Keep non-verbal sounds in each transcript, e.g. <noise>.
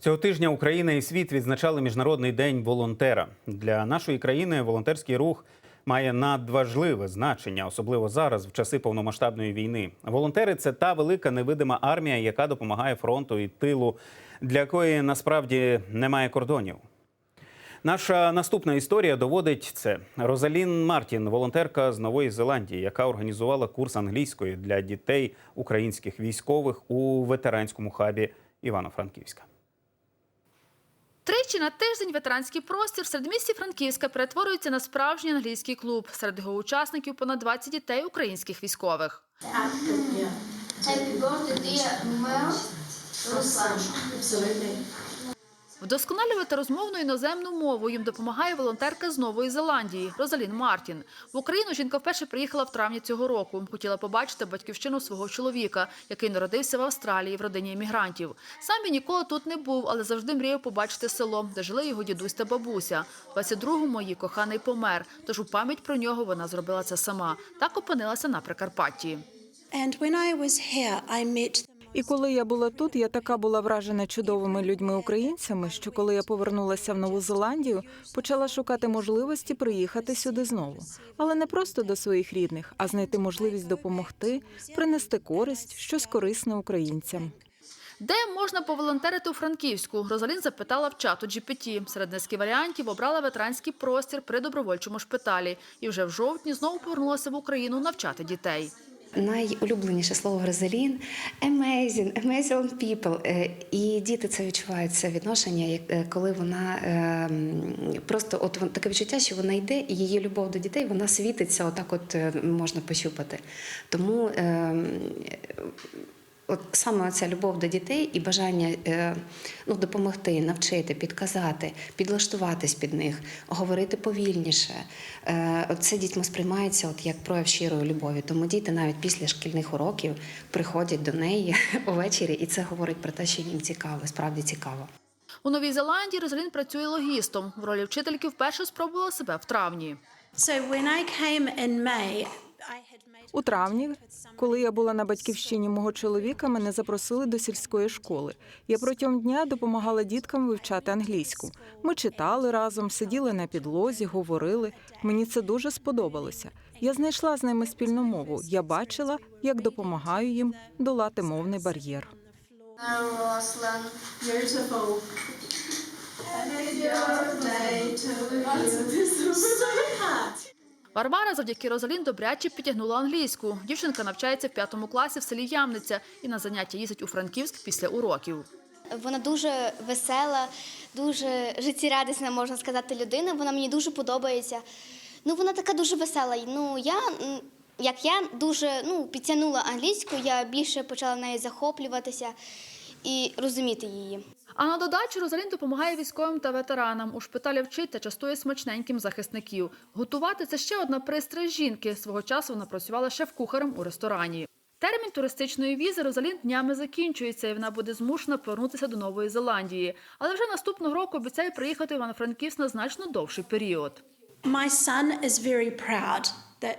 Цього тижня Україна і світ відзначали міжнародний день волонтера. Для нашої країни волонтерський рух має надважливе значення, особливо зараз, в часи повномасштабної війни. Волонтери це та велика невидима армія, яка допомагає фронту і тилу, для якої насправді немає кордонів. Наша наступна історія доводить це. Розалін Мартін, волонтерка з Нової Зеландії, яка організувала курс англійської для дітей українських військових у ветеранському хабі Івано-Франківська. Тричі на тиждень ветеранський простір в середмісті Франківська перетворюється на справжній англійський клуб. Серед його учасників понад 20 дітей українських військових. Happy birthday, dear Mel. Руслан. Вдосконалювати розмовну іноземну мову їм допомагає волонтерка з Нової Зеландії Розалін Мартін. В Україну жінка вперше приїхала в травні цього року. Хотіла побачити батьківщину свого чоловіка, який народився в Австралії в родині емігрантів. Сам він ніколи тут не був, але завжди мріяв побачити село, де жили його дідусь та бабуся. В 22-му її коханий помер. Тож у пам'ять про нього вона зробила це сама. Так опинилася на Прикарпатті. І коли я була тут, я така була вражена чудовими людьми-українцями, що коли я повернулася в Нову Зеландію, почала шукати можливості приїхати сюди знову, але не просто до своїх рідних, а знайти можливість допомогти, принести користь, щось корисне українцям. Де можна поволонтерити у Франківську? Розалін запитала в чату GPT. Серед низки варіантів обрала ветеранський простір при добровольчому шпиталі. І вже в жовтні знову повернулася в Україну навчати дітей. Найулюбленіше слово Розалін amazing, amazing people. Е, І діти це відчувають це відношення, е, коли вона е, просто от таке відчуття, що вона йде, і її любов до дітей вона світиться, отак, от е, можна пощупати. Тому е, м, От саме ця любов до дітей і бажання е, ну, допомогти, навчити, підказати, підлаштуватись під них, говорити повільніше. Е, це дітьми сприймається от як прояв щирої любові. Тому діти навіть після шкільних уроків приходять до неї <laughs> увечері, і це говорить про те, що їм цікаво, справді цікаво. У Новій Зеландії Розалін працює логістом. В ролі вчительки вперше спробувала себе в травні. So when I came in May, У травні, коли я була на батьківщині мого чоловіка, мене запросили до сільської школи. Я протягом дня допомагала діткам вивчати англійську. Ми читали разом, сиділи на підлозі, говорили. Мені це дуже сподобалося. Я знайшла з ними спільну мову. Я бачила, як допомагаю їм долати мовний бар'єр. Варвара завдяки Розалін добряче підтягнула англійську. Дівчинка навчається в п'ятому класі в селі Ямниця і на заняття їздить у Франківськ після уроків. Вона дуже весела, дуже життєрадісна, можна сказати, людина. Вона мені дуже подобається. Ну, вона така дуже весела. Ну, я, як я дуже ну, підтягнула англійську, я більше почала нею захоплюватися і розуміти її. А на додачу Розалін допомагає військовим та ветеранам. У шпиталі вчить та частує смачненьким захисників. Готувати це ще одна пристрасть жінки. Свого часу вона працювала шеф-кухарем у ресторані. Термін туристичної візи Розалін днями закінчується, і вона буде змушена повернутися до Нової Зеландії. Але вже наступного року обіцяє приїхати в Івано-Франківськ на значно довший період. my son is very proud that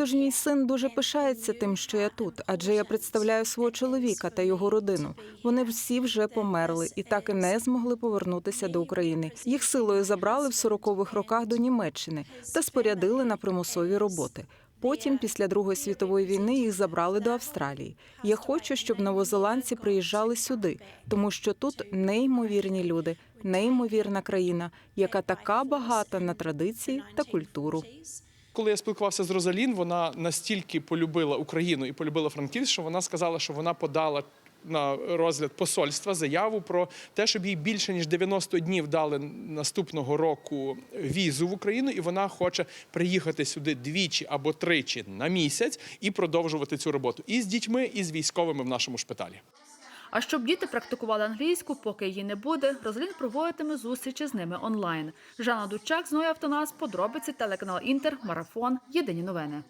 Тож мій син дуже пишається тим, що я тут, адже я представляю свого чоловіка та його родину. Вони всі вже померли і так і не змогли повернутися до України. Їх силою забрали в 40-х роках до Німеччини та спорядили на примусові роботи. Потім, після Другої світової війни, їх забрали до Австралії. Я хочу, щоб новозеландці приїжджали сюди, тому що тут неймовірні люди, неймовірна країна, яка така багата на традиції та культуру. Коли я спілкувався з Розалін, вона настільки полюбила Україну і полюбила Франківськ, що вона сказала, що вона подала на розгляд посольства заяву про те, щоб їй більше ніж 90 днів дали наступного року візу в Україну, і вона хоче приїхати сюди двічі або тричі на місяць і продовжувати цю роботу і з дітьми, і з військовими в нашому шпиталі. А щоб діти практикували англійську, поки її не буде, Розлін проводитиме зустрічі з ними онлайн. Жанна Дучак, Зноя Автонас, подробиці, телеканал Інтер, Марафон. Єдині новини.